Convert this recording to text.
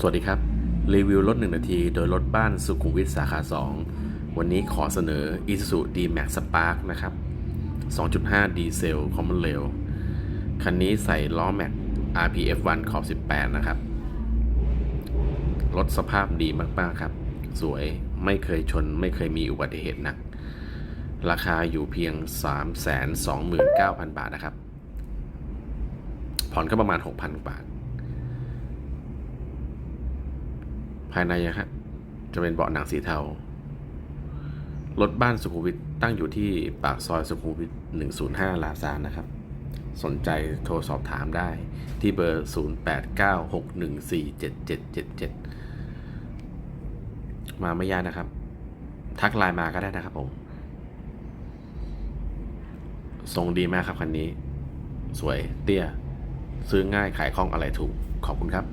สวัสดีครับ รีวิวรถ 1 นาที โดยรถบ้านสุขุมวิทสาขา 2 วันนี้ขอเสนอ Isuzu D-Max Spark นะครับ 2.5 ดีเซลคอมมอนเรลคันนี้ใส่ล้อแม็ก RPF1 ขอบ 18 นะครับ รถสภาพดีมาก ๆ ครับ สวยไม่เคยชนไม่เคยมีอุบัติเหตุหนัก ราคาอยู่เพียง 329,000 บาทนะครับ ผ่อนก็ประมาณ 6,000 บาท ภายในนะฮะจะเป็นเบาะหนังสีเทา รถบ้านสุขุมวิทตั้งอยู่ที่ปากซอยสุขุมวิท 105 ลาซานนะครับ สนใจโทรสอบถามได้ที่เบอร์ 0896147777 มาไม่ยากนะครับ ทักไลน์มาก็ได้นะครับผมทรงดีมากครับคันนี้ สวยเตี้ย ซื้อง่ายขายคล่องอะไรถูก ขอบคุณครับ